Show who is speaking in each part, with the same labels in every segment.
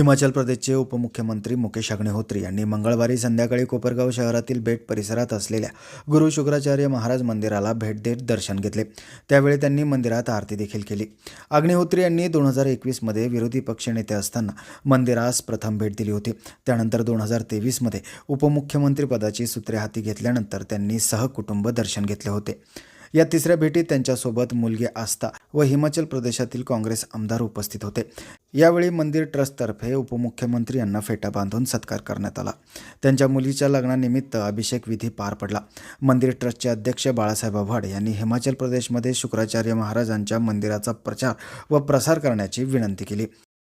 Speaker 1: हिमाचल प्रदेशचे उपमुख्यमंत्री मुकेश अग्निहोत्री यांनी मंगळवारी संध्याकाळी कोपरगाव शहरातील बेट परिसरात असलेल्या गुरु शुक्राचार्य महाराज मंदिराला भेट देत दर्शन घेतले. त्यावेळी त्यांनी मंदिरात आरती देखील केली. अग्निहोत्री यांनी दोन हजार एकवीसमध्ये विरोधी पक्षनेते असताना मंदिरास प्रथम भेट दिली होती. त्यानंतर दोन हजार तेवीसमध्ये उपमुख्यमंत्रीपदाची सूत्रे हाती घेतल्यानंतर त्यांनी सहकुटुंब दर्शन घेतले होते. या तिसऱ्या भेटीत त्यांच्यासोबत मुलगी आस्था व हिमाचल प्रदेशातील काँग्रेस आमदार उपस्थित होते. यावेळी मंदिर ट्रस्टतर्फे उपमुख्यमंत्री यांना फेटा बांधून सत्कार करण्यात आला. त्यांच्या मुलीच्या लग्नानिमित्त अभिषेक विधी पार पडला. मंदिर ट्रस्टचे अध्यक्ष बाळासाहेब आव्हाड यांनी हिमाचल प्रदेशमध्ये शुक्राचार्य महाराजांच्या मंदिराचा प्रचार व प्रसार करण्याची विनंती केली.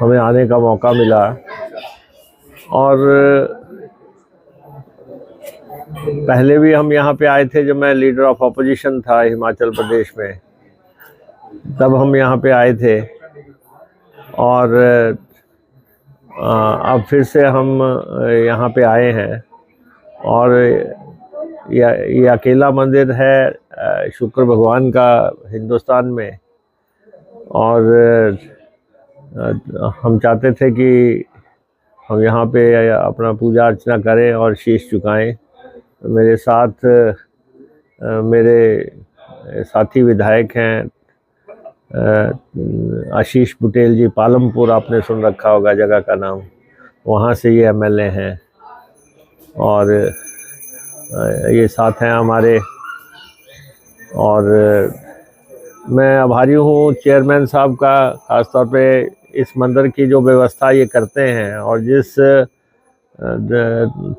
Speaker 2: हमें आने का मौका मिला। और पहले भी हम यहाँ पे आए थे जब मैं लीडर ऑफ़ अपोजिशन था हिमाचल प्रदेश में। तब हम यहाँ पे आए थे। और अब फिर से हम यहाँ पे आए हैं। और ये अकेला मंदिर है शुक्र भगवान का हिंदुस्तान में। और हम चाहते थे कि हम यहाँ पे अपना पूजा अर्चना करें और शीश झुकाएँ। मेरे साथ मेरे साथी विधायक हैं आशीष पटेल जी, पालमपुर आपने सुन रखा होगा, जगह का नाम। वहाँ से ये एमएलए हैं। और ये साथ हैं हमारे। और मैं आभारी हूँ, चेयरमैन साहब का, ख़ासतौर पे इस मंदिर की जो व्यवस्था ये करते हैं और जिस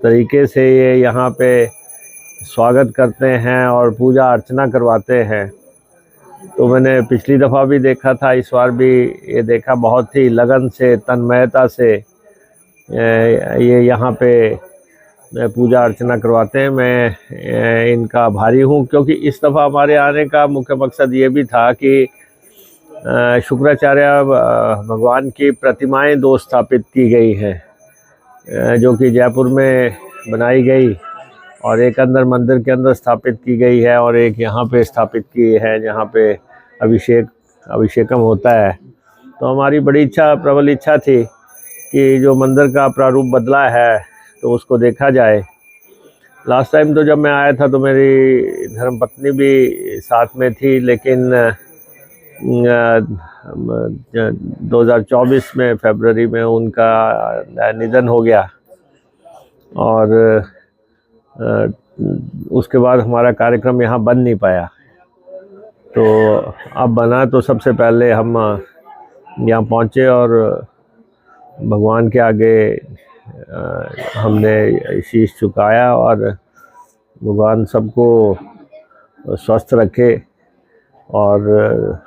Speaker 2: तरीके से ये यहाँ पे स्वागत करते हैं और पूजा अर्चना करवाते हैं तो मैंने पिछली दफ़ा भी देखा था, इस बार भी ये देखा बहुत ही लगन से, तन्मयता से ये यहाँ पे पूजा अर्चना करवाते हैं। मैं इनका आभारी हूँ क्योंकि इस दफ़ा हमारे आने का मुख्य मकसद ये भी था कि शुक्राचार्य भगवान की प्रतिमाएँ दो स्थापित की गई हैं जो कि जयपुर में बनाई गई और एक अंदर मंदिर के अंदर स्थापित की गई है और एक यहाँ पे स्थापित की है जहाँ पे अभिषेक, अभिषेकम होता है। तो हमारी बड़ी इच्छा, प्रबल इच्छा थी कि जो मंदिर का प्रारूप बदला है तो उसको देखा जाए। लास्ट टाइम तो जब मैं आया था तो मेरी धर्मपत्नी भी साथ में थी, लेकिन दो हज़ार चौबीस में फरवरी में उनका निधन हो गया। और उसके बाद हमारा कार्यक्रम यहाँ बन नहीं पाया। तो अब बना तो सबसे पहले हम यहाँ पहुँचे और भगवान के आगे हमने शीश चुकाया और भगवान सबको स्वस्थ रखे और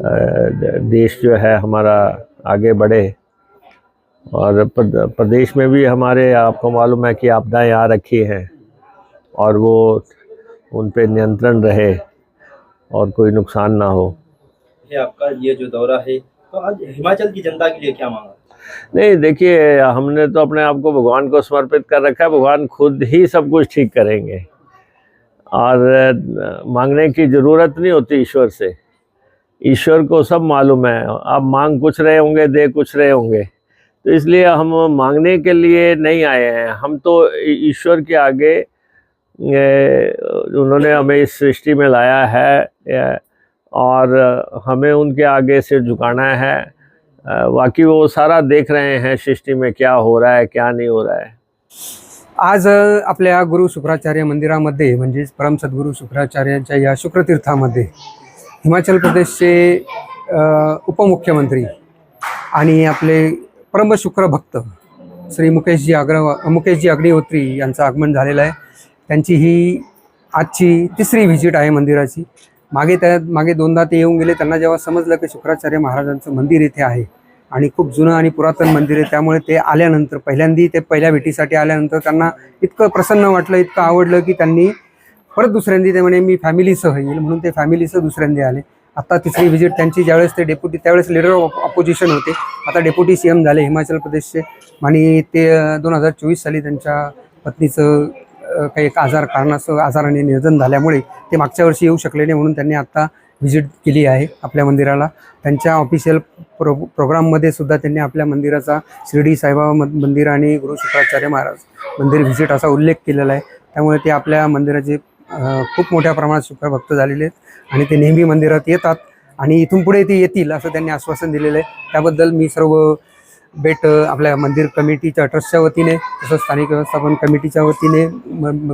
Speaker 2: देश जो है हमारा आगे बढ़े। और प्रदेश में भी हमारे आपको मालूम है कि आपदाएँ आ रखी हैं और वो उन पर नियंत्रण रहे और कोई नुकसान ना हो।
Speaker 3: ये आपका ये जो दौरा है तो आज हिमाचल की जनता के लिए क्या मांगा
Speaker 2: नहीं देखिए हमने तो अपने आप को भगवान को समर्पित कर रखा है भगवान खुद ही सब कुछ ठीक करेंगे। और मांगने की ज़रूरत नहीं होती ईश्वर से। ईश्वर को सब मालूम है। आप मांग कुछ रहे होंगे दे कुछ रहे होंगे। तो इसलिए हम मांगने के लिए नहीं आए हैं। हम तो ईश्वर के आगे उन्होंने हमें इस सृष्टि में लाया है और हमें उनके आगे सिर झुकाना है। बाकी वो सारा देख रहे हैं सृष्टि में क्या हो रहा है क्या नहीं हो रहा है।
Speaker 4: आज अ, आपल्या गुरु शुक्राचार्य मंदिरामध्ये म्हणजेच परम सद्गुरू शुक्राचार्यांच्या या शुक्रतीर्थामध्ये हिमाचल प्रदेशचे उपमुख्यमंत्री आणि आपले परम शुक्र भक्त श्री मुकेशजी अग्रवा मुकेशजी अग्निहोत्री यांचं आगमन झालेलं आहे. त्यांची ही आजची तिसरी व्हिजिट आहे मंदिराची. मागे त्या मागे दोनदा ते येऊन गेले त्यांना जेव्हा समजलं की शुक्राचार्य महाराजांचं मंदिर इथे आहे आणि खूप जुनं आणि पुरातन मंदिर आहे त्यामुळे ते आल्यानंतर पहिल्यांदी ते पहिल्या भेटीसाठी आल्यानंतर त्यांना इतकं प्रसन्न वाटलं इतकं आवडलं की त्यांनी परत दुसऱ्यांदी ते म्हणे मी फॅमिलीसह येईल. म्हणून ते फॅमिलीसह दुसऱ्यांदी आले. आता तिसरी व्हिजिट त्यांची ज्यावेळेस ते डेप्युटी त्यावेळेस लिडर ऑफ अपोजिशन होते. आता डेप्युटी सी एम झाले हिमाचल प्रदेशचे. आणि ते दोन हजार चोवीस साली त्यांच्या पत्नीचं काही एक आजार कारणास्तव आजाराने निधन झाल्यामुळे ते मागच्या वर्षी येऊ शकले नाही म्हणून त्यांनी आत्ता व्हिजिट केली आहे आपल्या मंदिराला. त्यांच्या ऑफिशियल प्रो प्रोग्राममध्ये सुद्धा त्यांनी आपल्या मंदिराचा शिर्डी साईबाबा मंदिर आणि गुरु शुक्राचार्य महाराज मंदिर व्हिजिट असा उल्लेख केलेला आहे. त्यामुळे ते आपल्या मंदिराचे खूप मोठ्या प्रमाणात शुक्रभक्त झालेले आहेत आणि ते नेहमी मंदिरात येतात आणि इथून पुढे ते येतील असं त्यांनी आश्वासन दिलेलं आहे. त्याबद्दल मी सर्व बेट आपल्या मंदिर कमिटीच्या ट्रस्टच्या वतीने तसंच स्थानिक व्यवस्थापन कमिटीच्या वतीने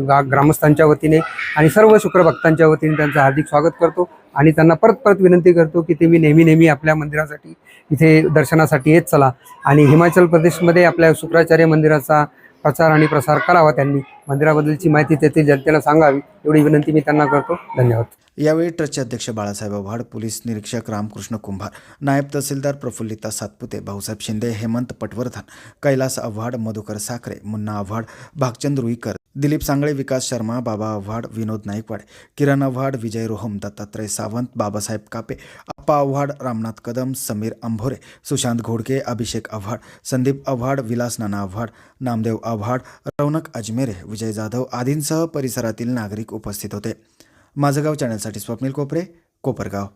Speaker 4: गा- ग्रामस्थांच्या वतीने आणि सर्व शुक्रभक्तांच्या वतीने त्यांचं हार्दिक स्वागत करतो आणि त्यांना परत परत विनंती करतो की ते मी नेहमी नेहमी आपल्या मंदिरासाठी इथे दर्शनासाठी येत चला. आणि हिमाचल प्रदेशमध्ये आपल्या शुक्राचार्य मंदिराचा प्रचार आणि प्रसार करावा त्यांनी. मंदिराबद्दलची माहिती तेथील जनतेला सांगावी एवढी विनंती मी त्यांना करतो. धन्यवाद.
Speaker 1: यावेळी ट्रस्टचे अध्यक्ष बाळासाहेब आव्हाड पोलीस निरीक्षक रामकृष्ण कुंभार नायब तहसीलदार प्रफुल्लिता सातपुते भाऊसाहेब शिंदे हेमंत पटवर्धन कैलास आव्हाड मधुकर साखरे मुन्ना आव्हाड भागचंद रुईकर दिलीप सांगळे विकास शर्मा बाबा आव्हाड विनोद नाईकवाड किरण आव्हाड विजय रोहम दत्तात्रय सावंत बाबासाहेब कापे अप्पा आव्हाड रामनाथ कदम समीर अंभोरे सुशांत घोडके अभिषेक आव्हाड संदीप आव्हाड विलास नाना आव्हाड नामदेव आव्हाड रौनक अजमेरे विजय जाधव आदींसह परिसरातील नागरिक उपस्थित होते. माझं गाव चॅनलसाठी स्वप्नील कोपरे कोपरगाव.